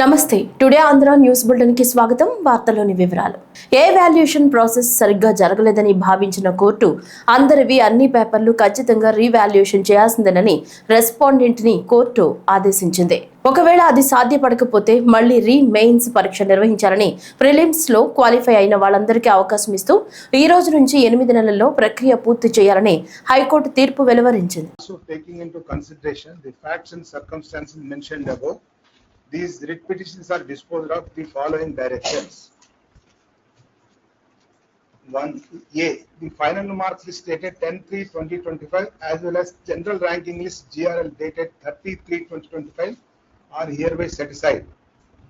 నమస్తే. Today Andhra news బులెటిన్కి స్వాగతం. వార్తలోని వివరాలు. ఏ వాల్యుయేషన్ ప్రాసెస్ సరిగ్గా జరగలేదని భావించిన కోర్టు అందరివి అన్ని పేపర్లు ఖచ్చితంగా రీవాల్యుయేషన్ చేయాల్సిందేనని రెస్పాండెంట్ని కోర్టు ఆదేశించింది. ఒకవేళ అది సాధ్యపడకపోతే మళ్ళీ రీ మెయిన్స్ పరీక్ష నిర్వహించాలని ప్రిలిమ్స్లో క్వాలిఫై అయిన వాళ్ళందరికీ అవకాశం ఇస్తూ ఈ రోజు నుంచి ఎనిమిది నెలల్లో ప్రక్రియ పూర్తి చేయాలని హైకోర్టు తీర్పు వెలువరించింది. These writ petitions are disposed of the following directions. One, A, the final marks list dated 10-3-2025 as well as general ranking list GRL dated 30-3-2025 are hereby set aside.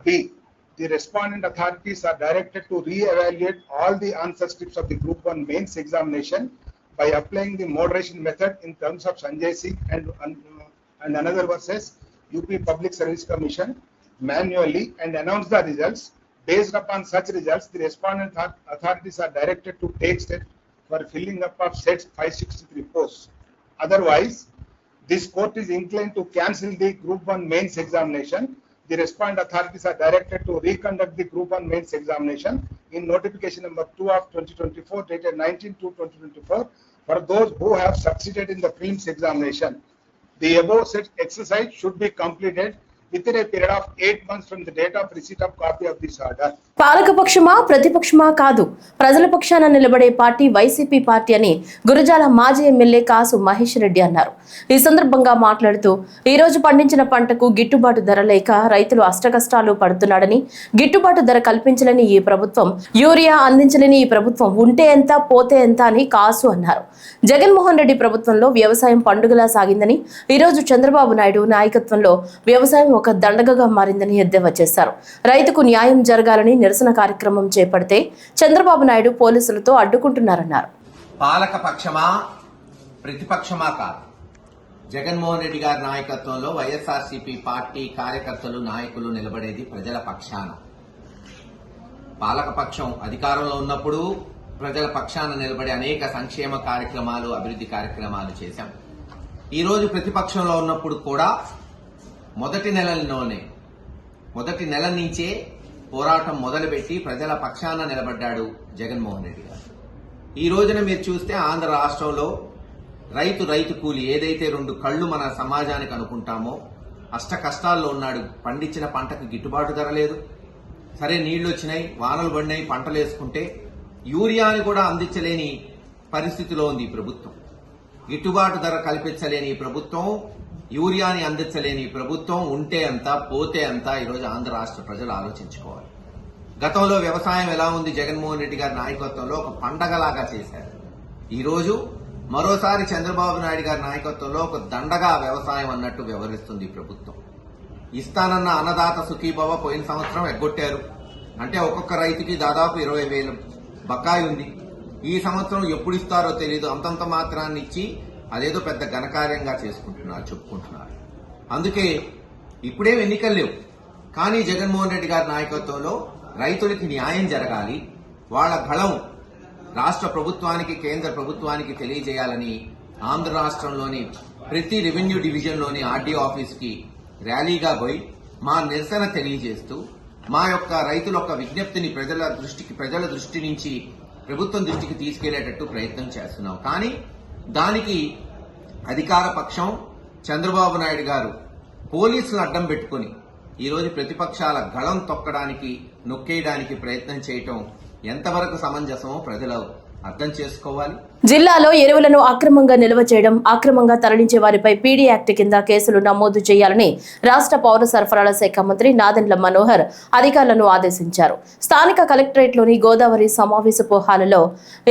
B, the respondent authorities are directed to re-evaluate all the answer scripts of the group one mains examination by applying the moderation method in terms of Sanjay Singh and, and another versus UP Public Service Commission manually and announce the results. Based upon such results, the respondent authorities are directed to take steps for filling up of sets 563 posts. Otherwise, this court is inclined to cancel the Group 1 mains examination. The respondent authorities are directed to reconduct the Group 1 mains examination in notification number 2 of 2024 dated 19 to 2024 for those who have succeeded in the prelims examination. The above said exercise should be completed within a period of eight months from the date of receipt of copy of this order. పాలకపక్షమా ప్రతిపక్షమా కాదు. ప్రజల పక్షాన నిలబడే party YCP party అని గురజాల మాజీ MLA కాసు మహేష్ రెడ్డి అన్నారు. ఈ సందర్భంగా మాట్లాడుతూ ఈ రోజు పండించిన పంటకు గిట్టుబాటు ధర లేక రైతులు అష్టకష్టాలు పడుతున్నాడని గిట్టుబాటు ధర కల్పించలేని ఈ ప్రభుత్వం యూరియా అందించలేని ఈ ప్రభుత్వం ఉంటే ఎంత పోతే ఎంత అని కాసు అన్నారు. జగన్మోహన్ రెడ్డి ప్రభుత్వంలో వ్యవసాయం పండుగలా సాగిందని ఈ రోజు చంద్రబాబు నాయుడు నాయకత్వంలో వ్యవసాయం ఒక దండగగా మారిందని ఎద్దేవా చేశారు. రైతుకు న్యాయం జరగాలని నిరసన కార్యక్రమం చేపడితే చంద్రబాబు నాయుడు పోలీసులతో అడ్డుకుంటున్నారన్నారు. పాలక పక్షమా ప్రతిపక్షమా కాదు. జగన్మోహన్ రెడ్డి గారి నాయకత్వంలో వైఎస్ఆర్సీపీ పార్టీ కార్యకర్తలు నాయకులు నిలబడేది ప్రజల పక్షాన. పాలక పక్షం అధికారంలో ఉన్నప్పుడు ప్రజల పక్షాన నిలబడి అనేక సంక్షేమ కార్యక్రమాలు అభివృద్ధి కార్యక్రమాలు చేశాం. ఈరోజు ప్రతిపక్షంలో ఉన్నప్పుడు కూడా మొదటి నెలలోనే మొదటి నెల నుంచే పోరాటం మొదలుపెట్టి ప్రజల పక్షాన నిలబడ్డాడు జగన్మోహన్ రెడ్డి గారు. ఈ రోజున మీరు చూస్తే ఆంధ్ర రాష్ట్రంలో రైతు రైతు కూలి ఏదైతే రెండు కళ్ళు మన సమాజానికి అనుకుంటామో అష్ట కష్టాల్లో ఉన్నాడు. పండించిన పంటకు గిట్టుబాటు ధర లేదు. సరే నీళ్ళు వచ్చినాయి వానలు పడినాయి పంటలు వేసుకుంటే యూరియాని కూడా అందించలేని పరిస్థితిలో ఉంది ఈ ప్రభుత్వం. గిట్టుబాటు ధర కల్పించలేని ఈ ప్రభుత్వం యూరియాని అందించలేని ప్రభుత్వం ఉంటే అంత పోతే అంత ఈరోజు ఆంధ్ర రాష్ట్ర ప్రజలు ఆలోచించుకోవాలి. గతంలో వ్యవసాయం ఎలా ఉంది? జగన్మోహన్ రెడ్డి గారి నాయకత్వంలో ఒక పండగలాగా చేశారు. ఈరోజు మరోసారి చంద్రబాబు నాయుడు గారి నాయకత్వంలో ఒక దండగా వ్యవసాయం అన్నట్టు వ్యవహరిస్తుంది ప్రభుత్వం. ఇస్తానన్న అన్నదాత సుఖీభవ పోయిన సంవత్సరం ఎగ్గొట్టారు. అంటే ఒక్కొక్క రైతుకి దాదాపు ఇరవై వేలు బకాయి ఉంది ఈ సంవత్సరం ఎప్పుడు ఇస్తారో తెలియదు అంతంత మాత్రాన్ని ఇచ్చి అదేదో పెద్ద ఘనకార్యంగా చేసుకుంటున్నారు చెప్పుకుంటున్నారు. అందుకే ఇప్పుడేం ఎన్నికలు లేవు. కానీ జగన్మోహన్ రెడ్డి గారి నాయకత్వంలో రైతులకి న్యాయం జరగాలి వాళ్ళ బలం రాష్ట్ర ప్రభుత్వానికి కేంద్ర ప్రభుత్వానికి తెలియజేయాలని ఆంధ్ర రాష్ట్రంలోని ప్రతి రెవెన్యూ డివిజన్లోని ఆర్డీఓ ఆఫీస్కి ర్యాలీగా పోయి మా నిరసన తెలియజేస్తూ మా యొక్క రైతుల యొక్క విజ్ఞప్తిని ప్రజల దృష్టికి ప్రజల దృష్టి నుంచి ప్రభుత్వం దృష్టికి తీసుకెళ్ళేటట్టు ప్రయత్నం చేస్తున్నాం. కానీ దానికి అధికార పక్షం చంద్రబాబు నాయుడు గారు పోలీసులను అడ్డం పెట్టుకుని ఈరోజు ప్రతిపక్షాల గళం తొక్కడానికి నొక్కేయడానికి ప్రయత్నం చేయటం ఎంతవరకు సమంజసమో ప్రజలు అర్థం చేసుకోవాలి. జిల్లాలో ఎరువులను అక్రమంగా నిల్వ చేయడం అక్రమంగా తరలించే వారిపై పీడీ యాక్ట్ కింద కేసులు నమోదు చేయాలని రాష్ట్ర పౌర సరఫరాల శాఖ మంత్రి నాదెండ్ల మనోహర్ అధికారులను ఆదేశించారు. స్థానిక కలెక్టరేట్లోని గోదావరి సమావేశపు హాలులో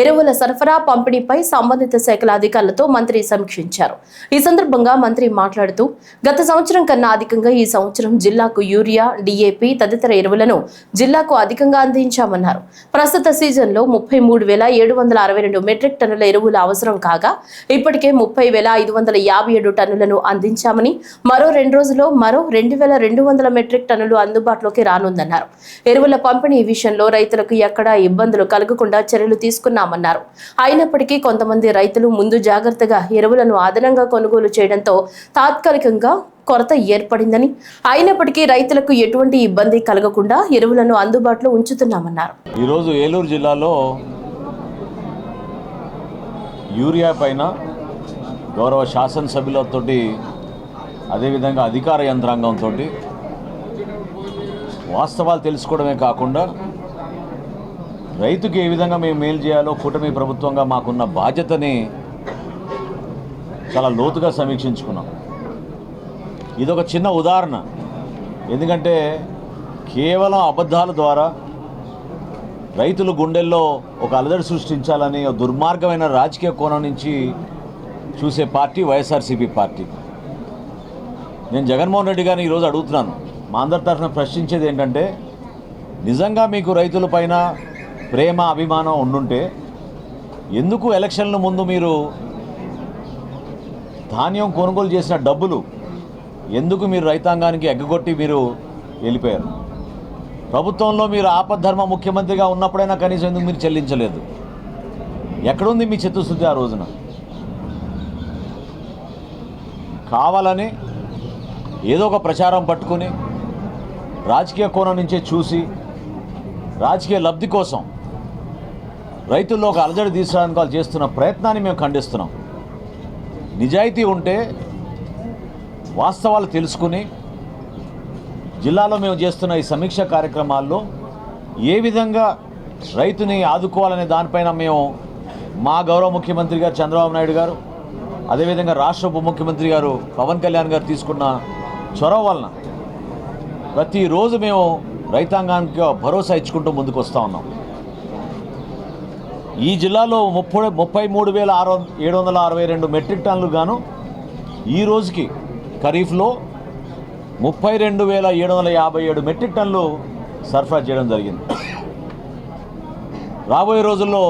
ఎరువుల సరఫరా పంపిణీపై సంబంధిత శాఖల అధికారులతో మంత్రి సమీక్షించారు. ఈ సందర్భంగా మంత్రి మాట్లాడుతూ గత సంవత్సరం కన్నా అధికంగా ఈ సంవత్సరం జిల్లాకు యూరియా డిఏపి తదితర ఎరువులను జిల్లాకు అధికంగా అందించామన్నారు. ప్రస్తుత సీజన్లో ముప్పై మూడు వేల ఏడు వందల అరవై రెండు మెట్రిక్ టన్నుల టన్నుల ఎరువుల అవసరం కాగా ఇప్పటికే ముప్పై వేల ఐదు వందల యాభై ఏడు టన్నులను అందించామని మరో రెండు రోజుల్లో మరో రెండు వేల రెండు వందల మెట్రిక్ టన్నులు అందుబాటులోకి రానుందన్నారు. ఎరువుల పంపిణీ విషయంలో రైతులకు ఎక్కడా ఇబ్బందులు కలగకుండా చర్యలు తీసుకున్నామన్నారు. అయినప్పటికీ కొంతమంది రైతులు ముందు జాగ్రత్తగా ఎరువులను అదనంగా కొనుగోలు చేయడంతో తాత్కాలికంగా కొరత ఏర్పడిందని అయినప్పటికీ రైతులకు ఎటువంటి ఇబ్బంది కలగకుండా ఎరువులను అందుబాటులో ఉంచుతున్నామన్నారు. ఈరోజు ఏలూరు జిల్లాలో యూరియా పైన గౌరవ శాసనసభ్యులతో అదేవిధంగా అధికార యంత్రాంగంతో వాస్తవాలు తెలుసుకోవడమే కాకుండా రైతుకి ఏ విధంగా మేము మేలు చేయాలో కూటమి ప్రభుత్వంగా మాకున్న బాధ్యతని చాలా లోతుగా సమీక్షించుకున్నాం. ఇదొక చిన్న ఉదాహరణ. ఎందుకంటే కేవలం అబద్ధాల ద్వారా రైతుల గుండెల్లో ఒక అలజడి సృష్టించాలని ఒక దుర్మార్గమైన రాజకీయ కోణం నుంచి చూసే పార్టీ వైఎస్ఆర్సీపీ పార్టీ. నేను జగన్మోహన్ రెడ్డి గారిని ఈరోజు అడుగుతున్నాను. మా అందరి తరఫున ప్రశ్నించేది ఏంటంటే నిజంగా మీకు రైతులపైన ప్రేమ అభిమానం ఉండుంటే ఎందుకు ఎలక్షన్ల ముందు మీరు ధాన్యం కొనుగోలు చేసిన డబ్బులు ఎందుకు మీరు రైతాంగానికి ఎగ్గగొట్టి మీరు వెళ్ళిపోయారు? ప్రభుత్వంలో మీరు ఆపద్ధర్మ ముఖ్యమంత్రిగా ఉన్నప్పుడైనా కనీసం ఎందుకు మీరు చెల్లించలేదు? ఎక్కడుంది మీ చిత్తశుద్ధి ఆ రోజున? కావాలని ఏదో ఒక ప్రచారం పట్టుకుని రాజకీయ కోణం నుంచే చూసి రాజకీయ లబ్ధి కోసం రైతుల్లో ఒక అలజడి తీసుకోవడానికి వాళ్ళు చేస్తున్న ప్రయత్నాన్ని మేము ఖండిస్తున్నాం. నిజాయితీ ఉంటే వాస్తవాలు తెలుసుకుని జిల్లాలో మేము చేస్తున్న ఈ సమీక్ష కార్యక్రమాల్లో ఏ విధంగా రైతుని ఆదుకోవాలనే దానిపైన మేము మా గౌరవ ముఖ్యమంత్రి గారు చంద్రబాబు నాయుడు గారు అదేవిధంగా రాష్ట్ర ఉప ముఖ్యమంత్రి గారు పవన్ కళ్యాణ్ గారు తీసుకున్న చొరవ వలన ప్రతిరోజు మేము రైతాంగానికి భరోసా ఇచ్చుకుంటూ ముందుకు వస్తూ ఉన్నాం. ఈ జిల్లాలో ముప్పై ముప్పై మూడు వేల ఆరు ఏడు వందల అరవై రెండు మెట్రిక్ టన్నులు గాను ఈ రోజుకి ఖరీఫ్లో ముప్పై రెండు వేల ఏడు వందల యాభై ఏడు మెట్రిక్ టన్నులు సరఫరా చేయడం జరిగింది. రాబోయే రోజుల్లో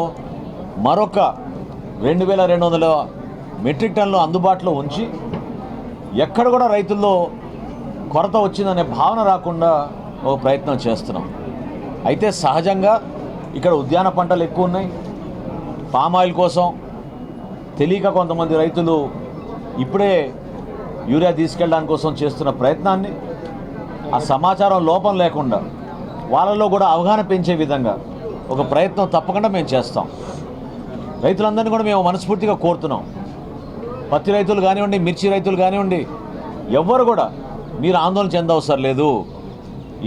మరొక రెండు వేల రెండు వందల మెట్రిక్ టన్నులు అందుబాటులో ఉంచి ఎక్కడ కూడా రైతుల్లో కొరత వచ్చిందనే భావన రాకుండా ఒక ప్రయత్నం చేస్తున్నాం. అయితే సహజంగా ఇక్కడ ఉద్యాన పంటలు ఎక్కువ ఉన్నాయి. పామాయిల్ కోసం తెలియక కొంతమంది రైతులు ఇప్పుడే యూరియా తీసుకెళ్ళడానికి కోసం చేస్తున్న ప్రయత్నాన్ని ఆ సమాచారం లోపం లేకుండా వాళ్ళలో కూడా అవగాహన పెంచే విధంగా ఒక ప్రయత్నం తప్పకుండా మేము చేస్తాం. రైతులందరినీ కూడా మేము మనస్ఫూర్తిగా కోరుతున్నాం. పత్తి రైతులు కానివ్వండి మిర్చి రైతులు కానివ్వండి ఎవ్వరు కూడా మీరు ఆందోళన చెందవసరం లేదు.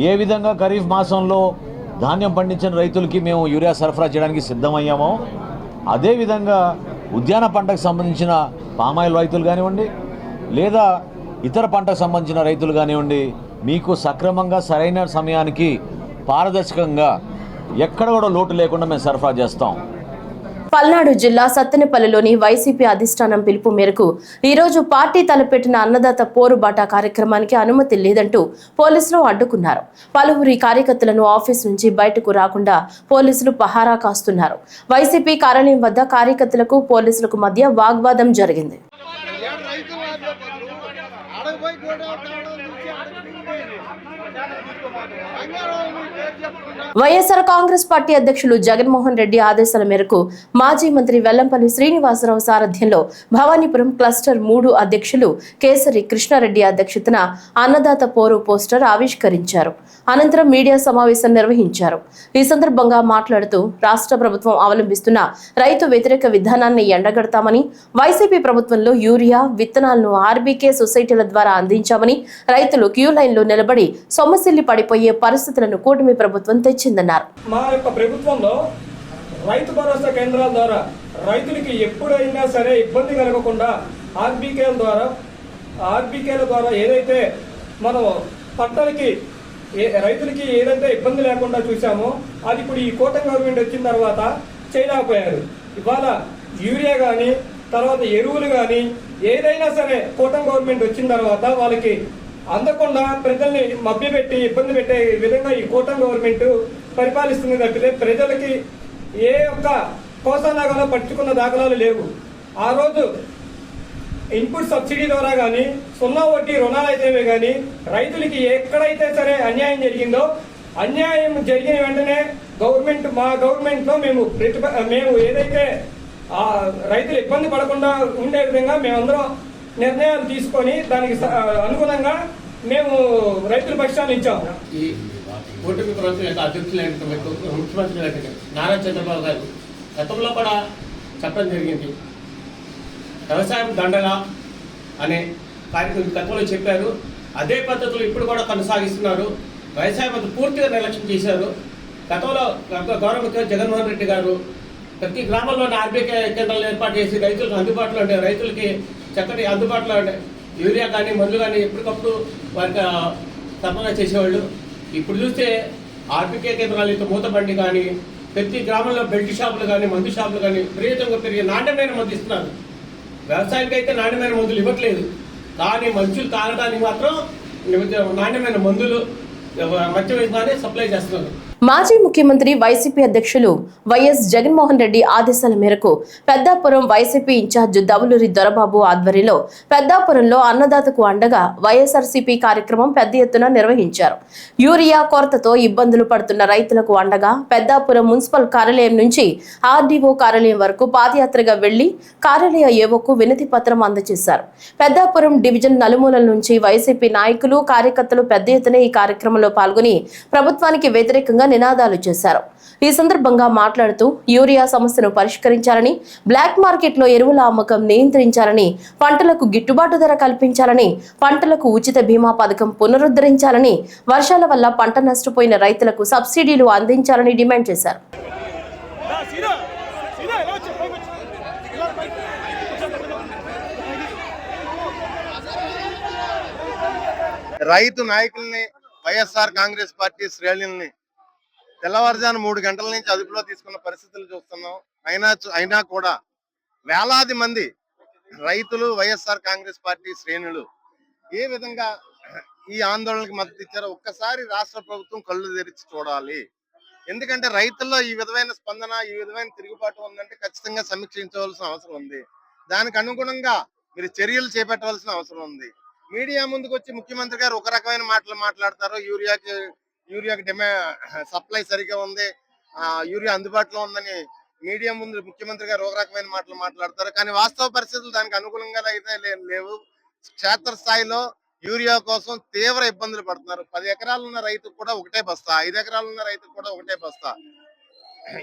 ఏ విధంగా ఖరీఫ్ మాసంలో ధాన్యం పండించిన రైతులకి మేము యూరియా సరఫరా చేయడానికి సిద్ధమయ్యామో అదేవిధంగా ఉద్యాన పంటకు సంబంధించిన పామాయిల్ రైతులు కానివ్వండి లేదా ఇతర పంటకు సంబంధించిన రైతులు కానివ్వండి మీకు సక్రమంగా సరైన సమయానికి పారదర్శకంగా ఎక్కడ కూడా లోటు లేకుండా మేము సరఫరా చేస్తాం. పల్నాడు జిల్లా సత్తెనపల్లిలోని వైసీపీ అధిష్టానం పిలుపు మేరకు ఈ రోజు పార్టీ తలపెట్టిన అన్నదాత పోరుబాట కార్యక్రమానికి అనుమతి లేదంటూ పోలీసులు అడ్డుకున్నారు. పలువురి కార్యకర్తలను ఆఫీస్ నుంచి బయటకు రాకుండా పోలీసులు పహారా కాస్తున్నారు. వైసీపీ కార్యాలయం వద్ద కార్యకర్తలకు పోలీసులకు మధ్య వాగ్వాదం జరిగింది అడగపోయి గోడౌన్ తేవడం చూసి అడగ వైఎస్ఆర్ కాంగ్రెస్ పార్టీ అధ్యక్షులు జగన్మోహన్ రెడ్డి ఆదేశాల మేరకు మాజీ మంత్రి వెల్లంపల్లి శ్రీనివాసరావు సారథ్యంలో భవానీపురం క్లస్టర్ మూడు అధ్యక్షులు కేసరి కృష్ణారెడ్డి అధ్యక్షతన అన్నదాత పోరు పోస్టర్ ఆవిష్కరించారు. అనంతరం మీడియా సమావేశం నిర్వహించారు. ఈ సందర్భంగా మాట్లాడుతూ రాష్ట్ర ప్రభుత్వం అవలంబిస్తున్న రైతు వ్యతిరేక విధానాన్ని ఎండగడతామని వైసీపీ ప్రభుత్వంలో యూరియా విత్తనాలను ఆర్బీకే సొసైటీల ద్వారా అందించామని రైతులు క్యూ లైన్లో నిలబడి సొమ్మసిల్లి పడిపోయే పరిస్థితులను కూటమి ప్రభుత్వం తెచ్చిందన్నారు మా యొక్క ప్రభుత్వంలో రైతు భరోసా కేంద్రాల ద్వారా రైతులకి ఎప్పుడైనా సరే ఇబ్బంది కలగకుండా ఆర్బీకేల ద్వారా ఆర్బీకేల ద్వారా ఏదైతే మనం పంటలకి రైతులకి ఏదైతే ఇబ్బంది లేకుండా చూసామో అది ఇప్పుడు ఈ కోటం గవర్నమెంట్ వచ్చిన తర్వాత చేయలేకపోయారు. ఇవాళ యూరియా కానీ తర్వాత ఎరువులు కానీ ఏదైనా సరే కోటం గవర్నమెంట్ వచ్చిన తర్వాత వాళ్ళకి అందకుండా ప్రజల్ని మభ్యపెట్టి ఇబ్బంది పెట్టే విధంగా ఈ కూటమి గవర్నమెంట్ పరిపాలిస్తుంది తప్పితే ప్రజలకి ఏ ఒక్క కోసానాగంలో పట్టుకున్న దాఖలాలు లేవు. ఆ రోజు ఇన్పుట్ సబ్సిడీ ద్వారా కానీ సున్నా వడ్డీ రుణాలు అయితేవే కానీ రైతులకి ఎక్కడైతే సరే అన్యాయం జరిగిందో అన్యాయం జరిగిన వెంటనే గవర్నమెంట్ మా గవర్నమెంట్లో మేము ప్రతిభ మేము ఏదైతే రైతులు ఇబ్బంది పడకుండా ఉండే విధంగా మేమందరం నిర్ణయాలు తీసుకొని దానికి స- అనుగుణంగా మేము రైతుల పక్షాన్ని ఇచ్చాము ఈ కూటమి ప్రభుత్వం యొక్క అధ్యక్షులైన ముఖ్యమంత్రి నారా చంద్రబాబు గారు గతంలో కూడా చెప్పడం జరిగింది. వ్యవసాయం దండగా అనే కార్యక్రమం గతంలో చెప్పారు. అదే పద్ధతులు ఇప్పుడు కూడా కొనసాగిస్తున్నారు. వ్యవసాయ పద్ధతి పూర్తిగా నిర్లక్ష్యం చేశారు. గతంలో గ- గౌరవ ముఖ్యమంత్రి జగన్మోహన్ రెడ్డి గారు ప్రతి గ్రామంలోని ఆర్బీఐ కేంద్రాలు ఏర్పాటు చేసి రైతులకు అందుబాటులో ఉండే రైతులకి చక్కటి అందుబాటులో ఉండే యూరియా కానీ మందులు కానీ ఎప్పటికప్పుడు వారికి ఆ, సరఫరా చేసేవాళ్ళు. ఇప్పుడు చూస్తే ఆర్పికే కేంద్రాలు అయితే మూతబండి కానీ ప్రతి గ్రామంలో బెల్ట్ షాపులు కానీ మందు షాపులు కానీ విపరీతంగా పెరిగి నాణ్యమైన మందు ఇస్తున్నారు. వ్యవసాయానికి అయితే నాణ్యమైన మందులు ఇవ్వట్లేదు. కానీ మంచులు తాగడానికి మాత్రం నాణ్యమైన మందులు మద్యం వేసుకొని సప్లై చేస్తున్నారు. మాజీ ముఖ్యమంత్రి వైసీపీ అధ్యక్షులు వైఎస్ జగన్మోహన్ రెడ్డి ఆదేశాల మేరకు Peddapuram YCP in charge Davuluri Dorababu ఆధ్వర్యంలో పెద్దాపురంలో అన్నదాతకు అండగా వైఎస్ఆర్సీపీ కార్యక్రమం పెద్ద ఎత్తున నిర్వహించారు. యూరియా కొరతతో ఇబ్బందులు పడుతున్న రైతులకు అండగా పెద్దాపురం మున్సిపల్ కార్యాలయం నుంచి ఆర్డీఓ కార్యాలయం వరకు పాదయాత్రగా వెళ్ళి కార్యాలయ ఏవోకు వినతి పత్రం అందజేశారు. పెద్దాపురం డివిజన్ నలుమూలల నుంచి వైసీపీ నాయకులు కార్యకర్తలు పెద్ద ఎత్తున ఈ కార్యక్రమంలో పాల్గొని ప్రభుత్వానికి వ్యతిరేకంగా నినాదాలు చేశారు. ఈ సందర్భంగా మాట్లాడుతూ యూరియా సమస్యను పరిష్కరించాలని బ్లాక్ మార్కెట్లో ఎరువుల అమ్మకం నియంత్రించాలని పంటలకు గిట్టుబాటు ధర కల్పించాలని పంటలకు ఉచిత బీమా పథకం పునరుద్ధరించాలని వర్షాల వల్ల పంట నష్టపోయిన రైతులకు సబ్సిడీలు అందించాలని డిమాండ్ చేశారు. రైతు నాయకుల్ని వైఎస్ఆర్ కాంగ్రెస్ పార్టీ శ్రేణుల్ని తెల్లవారుజాము మూడు గంటల నుంచి అదుపులో తీసుకున్న పరిస్థితులు చూస్తున్నాం. అయినా అయినా కూడా వేలాది మంది రైతులు వైఎస్ఆర్ కాంగ్రెస్ పార్టీ శ్రేణులు ఏ విధంగా ఈ ఆందోళనకి మద్దతు ఇచ్చారో ఒక్కసారి రాష్ట్ర ప్రభుత్వం కళ్ళు తెరిచి చూడాలి. ఎందుకంటే రైతుల్లో ఈ విధమైన స్పందన ఈ విధమైన తిరుగుబాటు ఉందంటే ఖచ్చితంగా సమీక్షించవలసిన అవసరం ఉంది. దానికి అనుగుణంగా మీరు చర్యలు చేపట్టవలసిన అవసరం ఉంది. మీడియా ముందుకు వచ్చి ముఖ్యమంత్రి గారు ఒక రకమైన మాటలు మాట్లాడతారు యూరియాకి యూరియాకి డిమా సప్లై సరిగా ఉంది. ఆ, యూరియా అందుబాటులో ఉందని మీడియా ముందు ముఖ్యమంత్రి గారు ఒక రకమైన మాటలు మాట్లాడతారు. కానీ వాస్తవ పరిస్థితులు దానికి అనుగుణంగా అయితే లేవు. క్షేత్ర స్థాయిలో యూరియా కోసం తీవ్ర ఇబ్బందులు పడుతున్నారు. పది ఎకరాలు ఉన్న రైతుకు కూడా ఒకటే బస్తా. ఐదు ఎకరాలు ఉన్న రైతుకు కూడా ఒకటే బస్తా.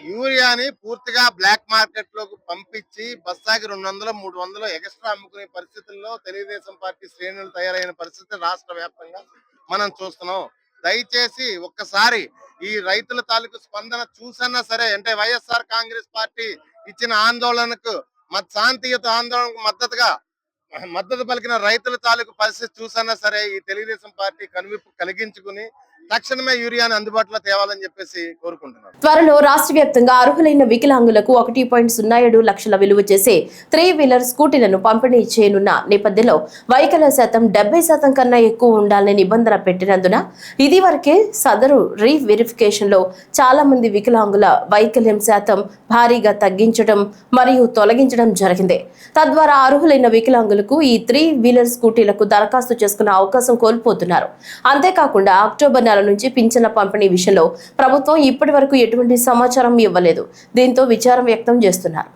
యూరియాని పూర్తిగా బ్లాక్ మార్కెట్లోకి పంపించి బస్తాకి రెండు వందలు మూడు వందలు ఎక్స్ట్రా అమ్ముకునే పరిస్థితుల్లో తెలుగుదేశం పార్టీ శ్రేణులు తయారైన పరిస్థితి రాష్ట్ర వ్యాప్తంగా మనం చూస్తున్నాం. దయచేసి ఒక్కసారి ఈ రైతుల తాలూకు స్పందన చూసన్నా సరే అంటే వైఎస్ఆర్ కాంగ్రెస్ పార్టీ ఇచ్చిన ఆందోళనకు మత్ శాంతియుత ఆందోళనకు మద్దతుగా మద్దతు పలికిన రైతుల తాలూకు పరిస్థితి చూసన్నా సరే ఈ తెలుగుదేశం పార్టీ కనువిప్పు కలిగించుకుని తక్షణమే యూరియాను అందుబాటులో తేవాలని చెప్పేసి కోరుకుంటున్నాను త్వరలో రాష్ట్ర వ్యాప్తంగా అర్హులైన వికలాంగులకు ఒకటి పాయింట్ సున్నా ఏడు లక్షల విలువ చేసే త్రీ వీలర్ స్కూటీలను పంపిణీ చేయనున్న నేపథ్యంలో వైకల శాతం డెబ్బై శాతం కన్నా ఎక్కువ ఉండాలని నిబంధన పెట్టినందున ఇది వరకే సదరు రీ వెరిఫికేషన్లో చాలా మంది వికలాంగుల వైకల్యం శాతం భారీగా తగ్గించడం మరియు తొలగించడం జరిగింది. తద్వారా అర్హులైన వికలాంగులకు ఈ త్రీ వీలర్ స్కూటీలకు దరఖాస్తు చేసుకునే అవకాశం కోల్పోతున్నారు. అంతేకాకుండా అక్టోబర్ నెల నుంచి పింఛన్ల పంపిణీ విషయంలో ప్రభుత్వం ఇప్పటి వరకు ఎటువంటి సమాచారం ఇవ్వలేదు. దీంతో విచారం వ్యక్తం చేస్తున్నారు.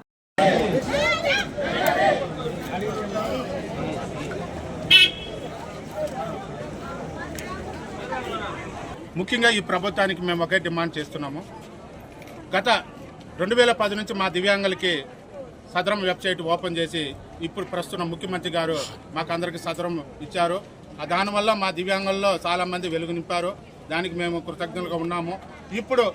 ముఖ్యంగా ఈ ప్రభుత్వానికి మేము ఒకే డిమాండ్ చేస్తున్నాము. గత రెండు వేల పది నుంచి మా దివ్యాంగులకి సదరం వెబ్సైట్ ఓపెన్ చేసి ఇప్పుడు ప్రస్తుతం ముఖ్యమంత్రి గారు మాకు అందరికి సదరం ఇచ్చారు. ఆ దానివల్ల మా దివ్యాంగుల్లో చాలామంది వెలుగు నింపారు. దానికి మేము కృతజ్ఞులుగా ఉన్నాము. ఇప్పుడు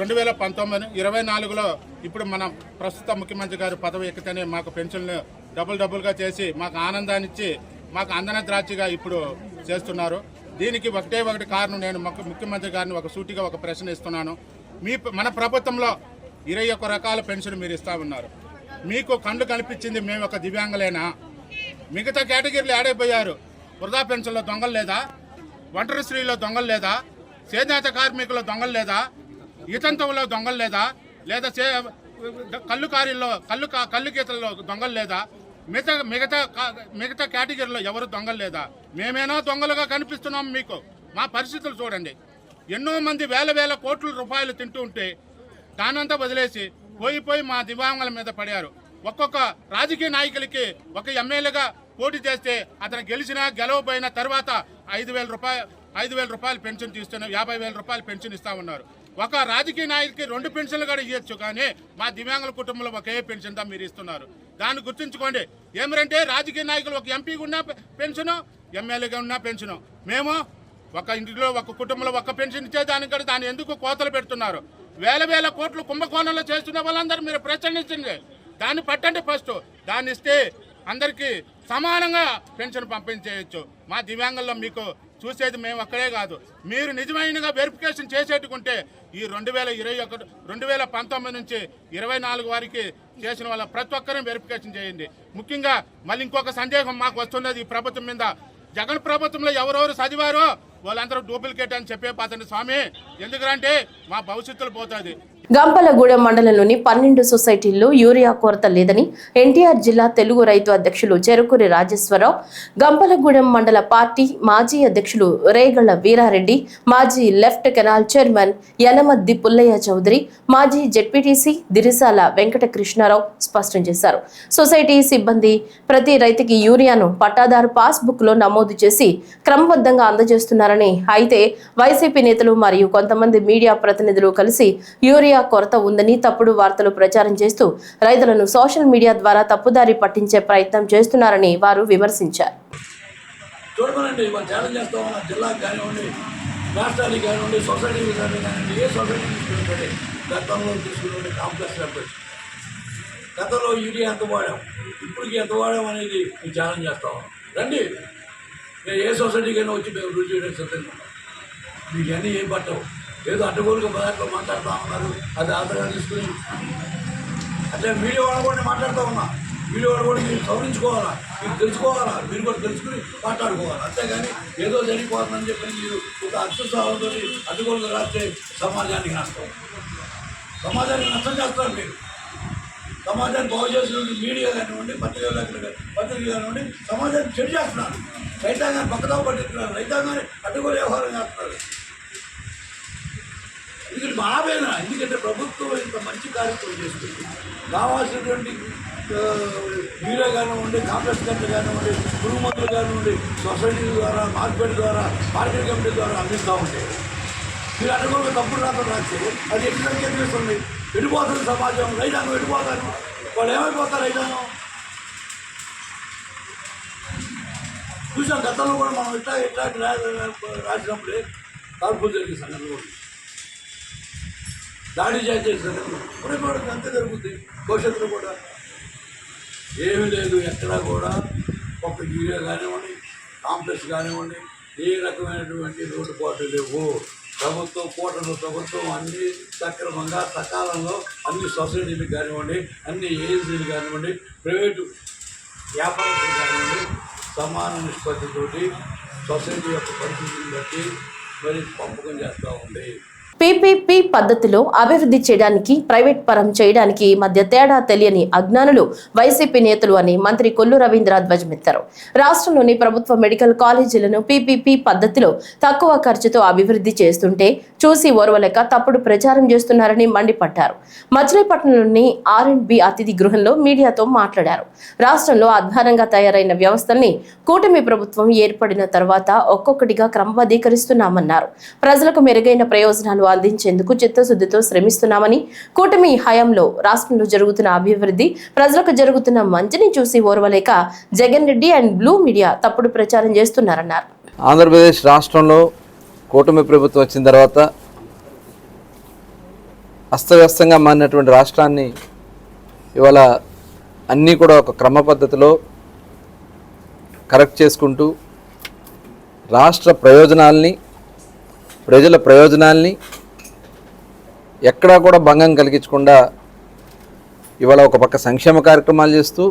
రెండు వేల పంతొమ్మిది ఇరవై నాలుగులో ఇప్పుడు మన ప్రస్తుత ముఖ్యమంత్రి గారు పదవి ఎక్కితేనే మాకు పెన్షన్లు డబుల్ డబుల్గా చేసి మాకు ఆనందాన్నిచ్చి మాకు అందన ద్రాక్షగా ఇప్పుడు చేస్తున్నారు. దీనికి ఒకటే ఒకటి కారణం నేను మాకు ముఖ్యమంత్రి గారిని ఒక సూటిగా ఒక ప్రశ్న ఇస్తున్నాను. మీ మన ప్రభుత్వంలో ఇరవై ఒక్క రకాల పెన్షన్ మీరు ఇస్తా ఉన్నారు. మీకు కళ్ళు కనిపించింది మేము ఒక దివ్యాంగులేనా? మిగతా కేటగిరీలు ఆడైపోయారు వృధా పెన్షన్లో దొంగలు లేదా? ఒంటరి స్త్రీలో దొంగలు లేదా చేనేత కార్మికుల దొంగలు లేదా ఇతంతవులో దొంగలు లేదా లేదా చే కళ్ళు కారీల్లో కళ్ళు కా- కళ్ళు గీతల్లో దొంగలు లేదా మిగతా మిగతా కా- మిగతా కేటగిరీలో ఎవరు దొంగలు లేదా? మేమేనా దొంగలుగా కనిపిస్తున్నాం మీకు? మా పరిస్థితులు చూడండి. ఎన్నో మంది వేల వేల కోట్ల రూపాయలు తింటూ ఉంటే దానంతా వదిలేసి పోయి పోయి మా దివాంగుల మీద పడారు. ఒక్కొక్క రాజకీయ నాయకులకి ఒక ఎమ్మెల్యేగా పోటీ చేస్తే అతను గెలిచినా గెలవపోయిన తర్వాత ఐదు వేల రూపాయలు ఐదు వేల రూపాయలు పెన్షన్ తీస్తున్నాం యాభై వేల రూపాయలు పెన్షన్ ఇస్తా ఉన్నారు. ఒక రాజకీయ నాయకుడికి రెండు పెన్షన్లు కూడా ఇవ్వచ్చు కానీ మా దివ్యాంగుల కుటుంబంలో ఒకే పెన్షన్ దా మీరు ఇస్తున్నారు. దాన్ని గుర్తుంచుకోండి. ఏమిటంటే రాజకీయ నాయకులు ఒక ఎంపీగా ఉన్న పెన్షను ఎమ్మెల్యేగా ఉన్న పెన్షను. మేము ఒక ఇంటిలో ఒక కుటుంబంలో ఒక పెన్షన్ ఇచ్చే దానికి కూడా దాన్ని ఎందుకు కోతలు పెడుతున్నారు? వేల వేల కోట్లు కుంభకోణంలో చేస్తున్న వాళ్ళందరూ మీరు ప్రచండించండి దాన్ని పట్టండి ఫస్ట్. దాన్ని ఇస్తే అందరికీ సమానంగా పెన్షన్ పంపించేయచ్చు. మా దివ్యాంగంలో మీకు చూసేది మేము అక్కడే కాదు. మీరు నిజమైనగా వెరిఫికేషన్ చేసేట్టుకుంటే ఈ రెండు వేల ఇరవై ఒకటి రెండు వేల పంతొమ్మిది నుంచి ఇరవై నాలుగు వారికి చేసిన వాళ్ళ ప్రతి ఒక్కరిని వెరిఫికేషన్ చేయండి. ముఖ్యంగా మళ్ళీ ఇంకొక సందేహం మాకు వస్తున్నది ఈ ప్రభుత్వం మీద. జగన్ ప్రభుత్వంలో ఎవరెవరు చదివారో వాళ్ళందరూ డూప్లికేట్ అని చెప్పే పాతండి స్వామి. ఎందుకంటే మా భవిష్యత్తులో పోతుంది. గంపలగూడెం మండలంలోని పన్నెండు సొసైటీల్లో యూరియా కొరత లేదని ఎన్టీఆర్ జిల్లా తెలుగు రైతు అధ్యక్షులు చెరుకూరి రాజేశ్వరరావు గంపలగూడెం మండల పార్టీ మాజీ అధ్యక్షులు రేగళ్ళ వీరారెడ్డి మాజీ left canal chairman Yanamaddi Pullaiah Chowdary మాజీ జెడ్పీటీసీ దిరిసాల వెంకట కృష్ణారావు స్పష్టం చేశారు. సొసైటీ సిబ్బంది ప్రతి రైతుకి యూరియాను పట్టాదారు పాస్బుక్లో నమోదు చేసి క్రమబద్ధంగా అందజేస్తున్నారని అయితే వైసీపీ నేతలు మరియు కొంతమంది మీడియా ప్రతినిధులు కలిసి యూరియా యూరియా కొరత ఉందని తప్పుడు వార్తలు ప్రచారం చేస్తూ రైతులను సోషల్ మీడియా ద్వారా తప్పుదారి పట్టించే ప్రయత్నం చేస్తున్నారని వారు విమర్శించారు. గతంలో యూరియా ఎంత వాడాం? ఇప్పటికి ఎంత వాడాం అనేది మేము ఛాలెంజ్ చేస్తాం రండి. మేము ఏ సొసైటీకైనా వచ్చి మేము రుచి చేయడానికి సిద్ధంగా ఉన్నాం. మీకు అన్నీ ఏం పట్టవు. ఏదో అడ్డగోలుగా పదార్థాలు మాట్లాడుతూ ఉన్నారు. అది ఆధారంగా తీసుకుని అట్లా మీడియా వాళ్ళు కూడా మాట్లాడుతూ ఉన్నా. మీడియా వాళ్ళు కూడా మీరు సవరించుకోవాలా? మీరు తెలుసుకోవాలా? మీరు కూడా తెలుసుకుని మాట్లాడుకోవాలి? అంతేగాని ఏదో జరిగిపోతుందని చెప్పి మీరు ఒక అత్యుత్సాహంతో అడ్డగోలుగా రాస్తే సమాజానికి నష్టం. సమాజానికి నష్టం చేస్తారు మీరు. సమాజాన్ని బాగు చేసినటువంటి మీడియా కానివ్వండి పత్రికలు పత్రికలు కానివ్వండి సమాజాన్ని చెడు చేస్తున్నారు. రైతాంగాన్ని పక్కదో పట్టిస్తున్నారు. రైతాంగాన్ని అడ్డుకోలు వ్యవహారం చేస్తున్నారు. ఇది మా ఎందుకంటే ప్రభుత్వం ఇంత మంచి కార్యక్రమం చేస్తుంది. కావాల్సినటువంటి ఆ, కానివ్వండి కాంగ్రెస్ కమిటీ కానివ్వండి పురుగు మందులు కానివ్వండి సొసైటీ ద్వారా మార్కెట్ ద్వారా మార్కెట్ కమిటీ ద్వారా అందిస్తూ ఉంటాయి మీరు అనుకోగా తప్పుడు రాత్రం రాస్తే అది ఎట్లా సంఖ్య చేస్తుంది. విడిపోతుంది సమాజం. రైతాంగం వెళ్ళిపోతాను వాళ్ళు ఏమైపోతారు రైతాంగం? చూసాం గతంలో కూడా మనం ఇట్లా ఇట్లాంటి రాసినప్పుడే కాల్పులు జరిగే సంఘటన కూడా దాడి చేసేసారు. ఇప్పుడు మనకు అంతే జరుగుతుంది భవిష్యత్తులో కూడా. ఏమీ లేదు ఎక్కడా కూడా ఒక యూరియా కానివ్వండి కాంప్లెక్స్ కానివ్వండి ఏ రకమైనటువంటి లోటుపాట్లు లేవు. ప్రభుత్వం కూటమి ప్రభుత్వం అన్ని సక్రమంగా సకాలంలో అన్ని సొసైటీలు కానివ్వండి అన్ని ఏజెన్సీలు కానివ్వండి ప్రైవేటు వ్యాపారస్తులు కానివ్వండి సమాన నిష్పత్తితోటి సొసైటీ యొక్క పరిస్థితిని బట్టి మరి పంపకం చేస్తూ ఉంది. పీపీపీ పద్ధతిలో అభివృద్ధి చేయడానికి ప్రైవేట్ పరం చేయడానికి మధ్య తేడా తెలియని అజ్ఞానులు వైసీపీ నేతలు అని మంత్రి కొల్లు రవీంద్ర ధ్వజమెత్తారు రాష్ట్రంలోని ప్రభుత్వ మెడికల్ కాలేజీలను పీపీపీ పద్ధతిలో తక్కువ ఖర్చుతో అభివృద్ధి చేస్తుంటే చూసి ఓర్వలేక తప్పుడు ప్రచారం చేస్తున్నారని మండిపడ్డారు. మచిలీపట్నంలోని ఆర్ అండ్ బి అతిథి గృహంలో మీడియాతో మాట్లాడారు. రాష్ట్రంలో అధ్వానంగా తయారైన వ్యవస్థల్ని కూటమి ప్రభుత్వం ఏర్పడిన తర్వాత ఒక్కొక్కటిగా క్రమబద్ధీకరిస్తున్నామన్నారు. ప్రజలకు మెరుగైన ప్రయోజనాలు అందించేందుకు చిత్తశుద్ధితో శ్రమిస్తున్నామని కూటమి హయాంలో రాష్ట్రంలో జరుగుతున్న అభివృద్ధి ప్రజలకు జరుగుతున్న మంచిని చూసి ఓర్వలేక Jagan Reddy and blue media తప్పుడు ప్రచారం చేస్తున్నారన్నారు. ఆంధ్రప్రదేశ్ రాష్ట్రంలో కూటమి ప్రభుత్వం వచ్చిన తర్వాత అస్తవ్యస్తంగా మారినటువంటి రాష్ట్రాన్ని ఇవాళ అన్నీ కూడా ఒక క్రమ పద్ధతిలో కరెక్ట్ చేసుకుంటూ రాష్ట్ర ప్రయోజనాల్ని ప్రజల ప్రయోజనాల్ని ఎక్కడా కూడా భంగం కలిగించకుండా ఇవాళ ఒక పక్క సంక్షేమ కార్యక్రమాలు చేస్తూ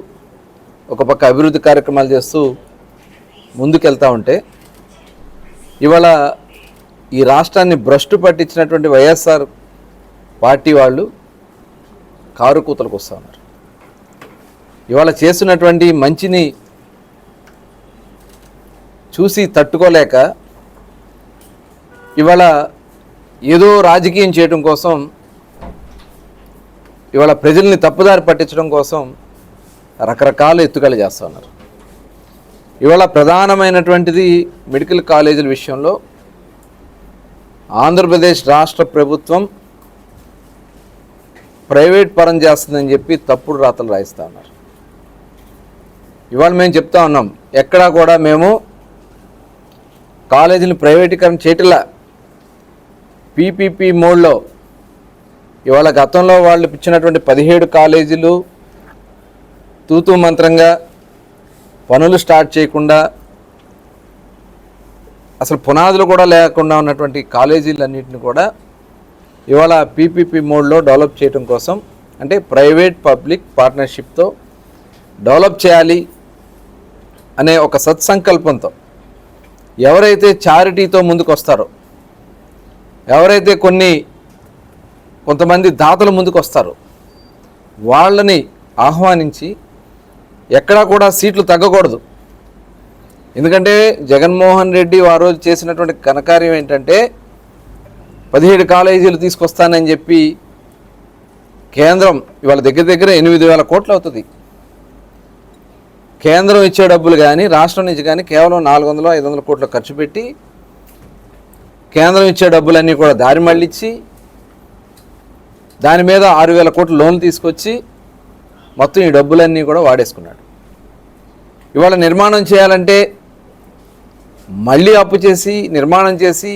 ఒక పక్క అభివృద్ధి కార్యక్రమాలు చేస్తూ ముందుకెళ్తా ఉంటే ఇవాళ ఈ రాష్ట్రాన్ని భ్రష్టు పట్టించినటువంటి వైఎస్ఆర్ పార్టీ వాళ్ళు కారు కూతలకు వస్తూ ఉన్నారు. ఇవాళ చేస్తున్నటువంటి మంచిని చూసి తట్టుకోలేక ఇవాళ ఏదో రాజకీయం చేయడం కోసం ఇవాళ ప్రజల్ని తప్పుదారి పట్టించడం కోసం రకరకాల ఎత్తుకలు చేస్తూ ఉన్నారు. ఇవాళ ప్రధానమైనటువంటిది మెడికల్ కాలేజీల విషయంలో ఆంధ్రప్రదేశ్ రాష్ట్ర ప్రభుత్వం ప్రైవేట్ పరం చేస్తుందని చెప్పి తప్పుడు రాతలు రాయిస్తూ ఉన్నారు. ఇవాళ మేము చెప్తా ఉన్నాం ఎక్కడా కూడా మేము కాలేజీని ప్రైవేటీకరణ చేయటలా. పీపీపీ మోడ్లో ఇవాళ గతంలో వాళ్ళు ఇచ్చినటువంటి పదిహేడు కాలేజీలు తూతూ మంత్రంగా పనులు స్టార్ట్ చేయకుండా అసలు పునాదులు కూడా లేకుండా ఉన్నటువంటి కాలేజీలన్నింటిని కూడా ఇవాళ పీపీపీ మోడ్లో డెవలప్ చేయడం కోసం అంటే ప్రైవేట్ పబ్లిక్ పార్ట్నర్షిప్తో డెవలప్ చేయాలి అనే ఒక సత్సంకల్పంతో ఎవరైతే చారిటీతో ముందుకు వస్తారో ఎవరైతే కొన్ని కొంతమంది దాతలు ముందుకు వస్తారో వాళ్ళని ఆహ్వానించి ఎక్కడా కూడా సీట్లు తగ్గకూడదు. ఎందుకంటే జగన్మోహన్ రెడ్డి ఆ రోజు చేసినటువంటి ఘనకార్యం ఏంటంటే పదిహేడు కాలేజీలు తీసుకొస్తానని చెప్పి కేంద్రం ఇవాళ దగ్గర దగ్గర ఎనిమిది వేల కోట్లు అవుతుంది. కేంద్రం ఇచ్చే డబ్బులు కానీ రాష్ట్రం నుంచి కానీ కేవలం నాలుగు వందలు ఐదు వందల కోట్లు ఖర్చు పెట్టి కేంద్రం ఇచ్చే డబ్బులన్నీ కూడా దారి మళ్ళించి దాని మీద ఆరు వేల కోట్లు లోన్లు తీసుకొచ్చి మొత్తం ఈ డబ్బులన్నీ కూడా వాడేసుకున్నాడు. ఇవాళ నిర్మాణం చేయాలంటే మళ్ళీ అప్పు చేసి నిర్మాణం చేసి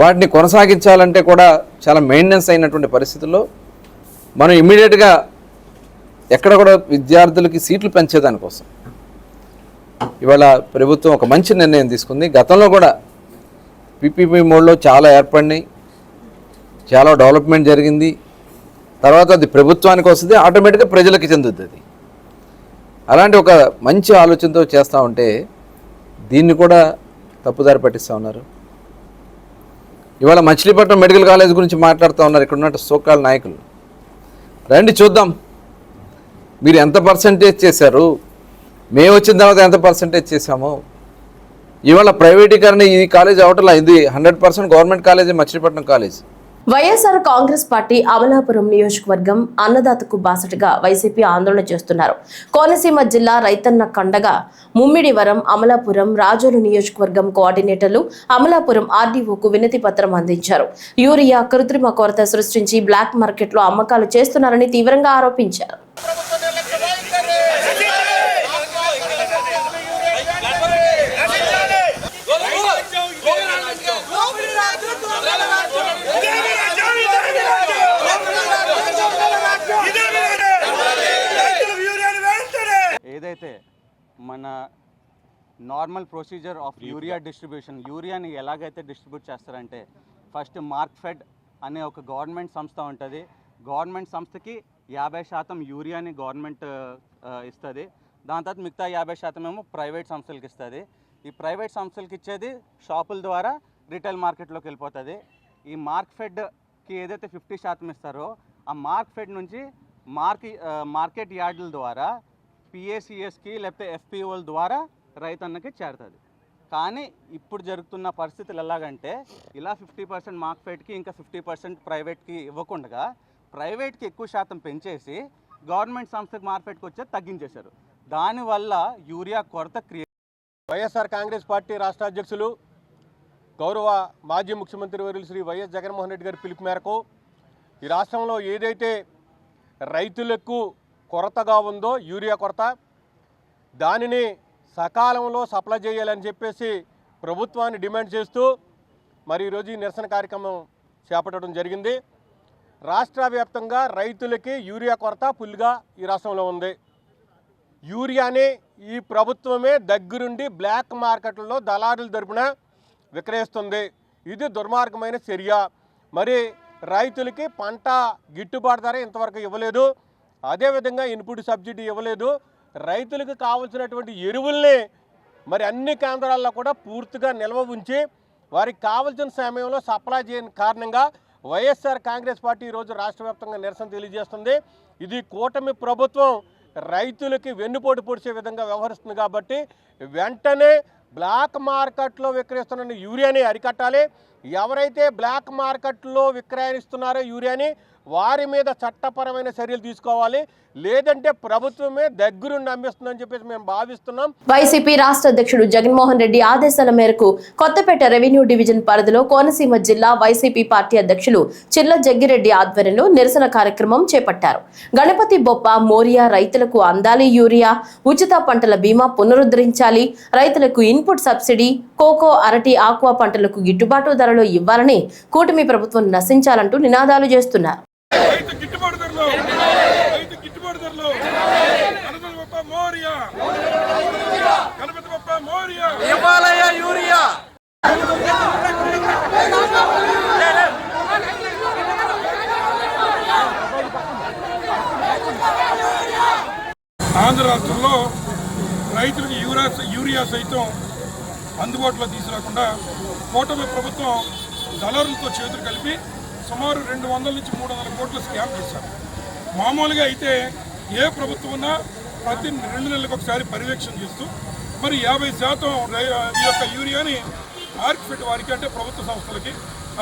వాటిని కొనసాగించాలంటే కూడా చాలా మెయింటెనెన్స్ అయినటువంటి పరిస్థితుల్లో మనం ఇమ్మీడియట్గా ఎక్కడ కూడా విద్యార్థులకి సీట్లు పెంచేదానికోసం. ఇవాళ ప్రభుత్వం ఒక మంచి నిర్ణయం తీసుకుంది. గతంలో కూడా పీపీపీ మోడ్లో చాలా ఏర్పడినాయి. చాలా డెవలప్మెంట్ జరిగింది. తర్వాత అది ప్రభుత్వానికి వస్తుంది. ఆటోమేటిక్గా ప్రజలకి చెందుతుంది. అలాంటి ఒక మంచి ఆలోచనతో చేస్తూ ఉంటే దీన్ని కూడా తప్పుదారి పట్టిస్తూ ఉన్నారు. ఇవాళ మచిలీపట్నం మెడికల్ కాలేజ్ గురించి మాట్లాడుతూ ఉన్నారు. ఇక్కడ ఉన్నట్టు సోకాల నాయకులు. రండి చూద్దాం. మీరు ఎంత పర్సంటేజ్ చేశారు? మేము వచ్చిన తర్వాత ఎంత పర్సంటేజ్ చేసామో ఇవాళ ప్రైవేటీకరణ ఈ కాలేజ్ అవటంలా ఇది hundred percent government college Machilipatnam college. YSR Congress party Amalapuram నియోజకవర్గం అన్నదాతకు బాసటగా వైసీపీ ఆందోళన చేస్తున్నారు. కోనసీమ జిల్లా రైతన్న కండగా ముమ్మిడివరం అమలాపురం రాజోలు నియోజకవర్గం కోఆర్డినేటర్లు అమలాపురం ఆర్డీఓకు వినతి పత్రం అందించారు. యూరియా కృత్రిమ కొరత సృష్టించి బ్లాక్ మార్కెట్లో అమ్మకాలు చేస్తున్నారని తీవ్రంగా ఆరోపించారు. Normal procedure of urea distribution. యూరియాని ఎలాగైతే డిస్ట్రిబ్యూట్ చేస్తారంటే ఫస్ట్ మార్క్ ఫెడ్ అనే ఒక గవర్నమెంట్ సంస్థ ఉంటుంది. గవర్నమెంట్ సంస్థకి యాభై శాతం యూరియాని గవర్నమెంట్ ఇస్తుంది. దాని తర్వాత మిగతా యాభై శాతం ఏమో ప్రైవేట్ సంస్థలకి ఇస్తుంది. ఈ ప్రైవేట్ సంస్థలకి ఇచ్చేది షాపుల ద్వారా రిటైల్ మార్కెట్లోకి వెళ్ళిపోతుంది. ఈ మార్క్ ఫెడ్కి ఏదైతే ఫిఫ్టీ శాతం ఇస్తారో ఆ మార్క్ ఫెడ్ నుంచి మార్క్ మార్కెట్ యార్డుల ద్వారా పిఏసిఎస్కి లేకపోతే ఎఫ్పిఓల ద్వారా రైతన్నకి చేరుతుంది. కానీ ఇప్పుడు జరుగుతున్న పరిస్థితులు ఎలాగంటే ఇలా ఫిఫ్టీ పర్సెంట్ మార్క్ ఫెడ్కి ఇంకా ఫిఫ్టీ పర్సెంట్ ప్రైవేట్కి ఇవ్వకుండా ప్రైవేట్కి ఎక్కువ శాతం పెంచేసి గవర్నమెంట్ సంస్థకి మార్కెట్కి వచ్చే తగ్గించేశారు. దానివల్ల యూరియా కొరత క్రియే వైఎస్ఆర్ కాంగ్రెస్ పార్టీ రాష్ట్ర అధ్యక్షులు గౌరవ మాజీ ముఖ్యమంత్రి వర్యులు శ్రీ వైఎస్ జగన్మోహన్ రెడ్డి గారి పిలుపు మేరకు ఈ రాష్ట్రంలో ఏదైతే రైతులకు కొరతగా ఉందో యూరియా కొరత దానిని సకాలంలో సప్లై చేయాలని చెప్పేసి ప్రభుత్వాన్ని డిమాండ్ చేస్తూ మరి ఈరోజు ఈ నిరసన కార్యక్రమం చేపట్టడం జరిగింది. రాష్ట్ర వ్యాప్తంగా రైతులకి యూరియా కొరత ఫుల్గా ఈ రాష్ట్రంలో ఉంది. యూరియాని ఈ ప్రభుత్వమే దగ్గరుండి బ్లాక్ మార్కెట్లలో దళారుల తరపున విక్రయిస్తుంది. ఇది దుర్మార్గమైన చర్య. మరి రైతులకి పంట గిట్టుబాటు ధర ఇంతవరకు ఇవ్వలేదు. అదేవిధంగా ఇన్పుట్ సబ్సిడీ ఇవ్వలేదు. రైతులకు కావలసినటువంటి ఎరువుల్ని మరి అన్ని కేంద్రాల్లో కూడా పూర్తిగా నిల్వ ఉంచి వారికి కావలసిన సమయంలో సప్లై చేయని కారణంగా వైఎస్ఆర్ కాంగ్రెస్ పార్టీ ఈరోజు రాష్ట్ర వ్యాప్తంగా నిరసన తెలియజేస్తుంది. ఇది కూటమి ప్రభుత్వం రైతులకి వెన్నుపోటు పొడిచే విధంగా వ్యవహరిస్తుంది కాబట్టి వెంటనే బ్లాక్ మార్కెట్లో విక్రయిస్తున్న యూరియాని అరికట్టాలి. ఎవరైతే బ్లాక్ మార్కెట్లో విక్రయిస్తున్నారో యూరియాని వారి మీద చట్టపరమైన చర్యలు తీసుకోవాలి. లేదంటే ప్రభుత్వమే దగ్గరుండి అమ్మిస్తుందని చెప్పేసి మేము భావిస్తున్నాం. వైసీపీ రాష్ట్ర అధ్యక్షుడు జగన్మోహన్ రెడ్డి ఆదేశాల మేరకు కొత్తపేట రెవెన్యూ డివిజన్ పరిధిలో కోనసీమ జిల్లా వైసీపీ పార్టీ అధ్యక్షులు చిల్ల జగ్గిరెడ్డి ఆధ్వర్యంలో నిరసన కార్యక్రమం చేపట్టారు. గణపతి బొప్ప మోరియా రైతులకు అందాలి యూరియా ఉచిత పంటల బీమా పునరుద్ధరించాలి రైతులకు ఇన్పుట్ సబ్సిడీ కోకో అరటి ఆక్వా పంటలకు గిట్టుబాటు ధరలో ఇవ్వాలని కూటమి ప్రభుత్వం నశించాలంటూ నినాదాలు చేస్తున్నారు. గణపతి మోరియా. గణపతి బొప్ప మోరియా. యూరియా. ఆంధ్ర రాష్ట్రంలో రైతులకు యూరియా యూరియా సైతం అందుబాటులో తీసుకురాకుండా కూటమి ప్రభుత్వం దళారులతో చేతులు కలిపి సుమారు రెండు వందల నుంచి మూడు వందల కోట్ల స్కామ్ చేశారు. మామూలుగా అయితే ఏ ప్రభుత్వం ఉన్నా ప్రతి రెండు నెలలకు ఒకసారి పర్యవేక్షణ చేస్తూ మరి యాభై శాతం ఈ యొక్క యూరియాని ఆర్కిఫెట్ వారికి అంటే ప్రభుత్వ సంస్థలకి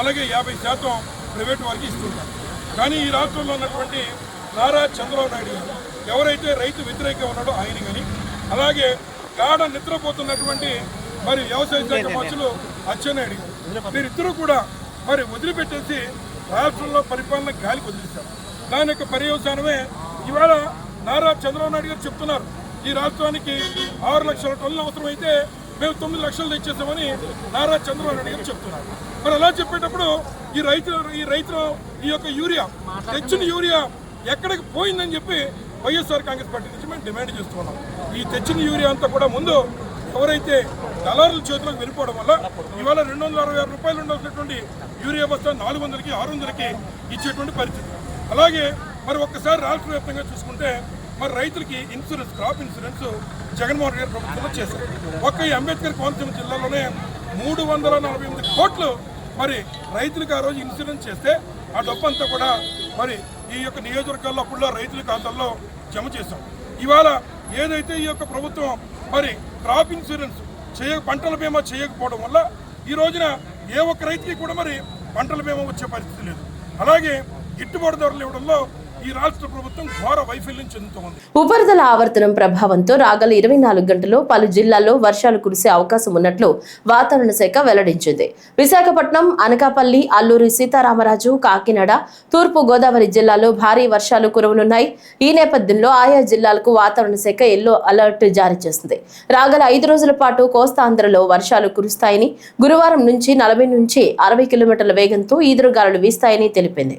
అలాగే యాభై శాతం ప్రైవేట్ వారికి ఇస్తున్నారు కానీ ఈ రాష్ట్రంలో ఉన్నటువంటి నారా చంద్రబాబు నాయుడు గారు ఎవరైతే రైతు వ్యతిరేకంగా ఉన్నాడో ఆయన కానీ అలాగే గాఢ నిద్రపోతున్నటువంటి మరి వ్యవసాయ శాఖ మంత్రులు అచ్చెన్నాయుడు గారు వీరిద్దరూ కూడా మరి వదిలిపెట్టేసి రాష్ట్రంలో పరిపాలన గాలికి వదిలేశారు. దాని యొక్క పర్యవసానమే ఇవాళ నారా చంద్రబాబు నాయుడు గారు చెప్తున్నారు ఈ రాష్ట్రానికి ఆరు లక్షల టన్నులు అవసరమైతే మేము తొమ్మిది లక్షలు తెచ్చేసామని నారా చంద్రబాబు నాయుడు గారు చెప్తున్నారు. మరి అలా చెప్పేటప్పుడు ఈ రైతు ఈ రైతు ఈ యొక్క యూరియా తెచ్చిన యూరియా ఎక్కడికి పోయిందని చెప్పి వైఎస్ఆర్ కాంగ్రెస్ పార్టీ నుంచి మేము డిమాండ్ చేస్తున్నాం. ఈ తెచ్చిన యూరియా అంతా కూడా ముందు ఎవరైతే దళారుల చేతులకు వెళ్ళిపోవడం వల్ల ఇవాళ రెండు వందల అరవై ఆరు రూపాయలు ఉండాల్సినటువంటి యూరియా బస్తా నాలుగు వందలకి ఆరు వందలకి ఇచ్చేటువంటి పరిస్థితి. అలాగే మరి ఒక్కసారి రాష్ట్ర వ్యాప్తంగా చూసుకుంటే మరి రైతులకి insurance crop insurance Jaganmohan Reddy ప్రభుత్వంలో చేశారు. ఒక్క ఈ అంబేద్కర్ కోనసీమ జిల్లాలోనే మూడు వందల నలభై ఎనిమిది కోట్లు మరి రైతులకు ఆ రోజు ఇన్సూరెన్స్ చేస్తే ఆ డబ్బు అంతా కూడా మరి ఈ యొక్క నియోజకవర్గాల్లో అప్పుడులో రైతుల ఖాతాల్లో జమ చేశాం. ఇవాళ ఏదైతే ఈ యొక్క ప్రభుత్వం మరి క్రాప్ ఇన్సూరెన్స్ చేయ పంటల బీమా చేయకపోవడం వల్ల ఈ రోజున ఏ ఒక్క రైతుకి కూడా మరి పంటల బీమా వచ్చే పరిస్థితి లేదు. అలాగే గిట్టుబాటు ధరలు ఇవ్వడంలో ఈ రాష్ట్ర ప్రభుత్వం ఘోర వైఫల్యం చెందుతోంది. ఉపరితల ఆవర్తనం ప్రభావంతో రాగల ఇరవై నాలుగు గంటల్లో పలు జిల్లాల్లో వర్షాలు కురిసే అవకాశం ఉన్నట్లు వాతావరణ శాఖ వెల్లడించింది. విశాఖపట్నం అనకాపల్లి అల్లూరి సీతారామరాజు కాకినాడ తూర్పు గోదావరి జిల్లాలో భారీ వర్షాలు కురవనున్నాయి. ఈ నేపథ్యంలో ఆయా జిల్లాలకు వాతావరణ శాఖ ఎల్లో అలర్ట్ జారీ చేసింది. రాగల ఐదు రోజుల పాటు కోస్తాంధ్రలో వర్షాలు కురుస్తాయని గురువారం నుంచి నలభై నుంచి అరవై కిలోమీటర్ల వేగంతో ఈదురుగాలులు వీస్తాయని తెలిపింది.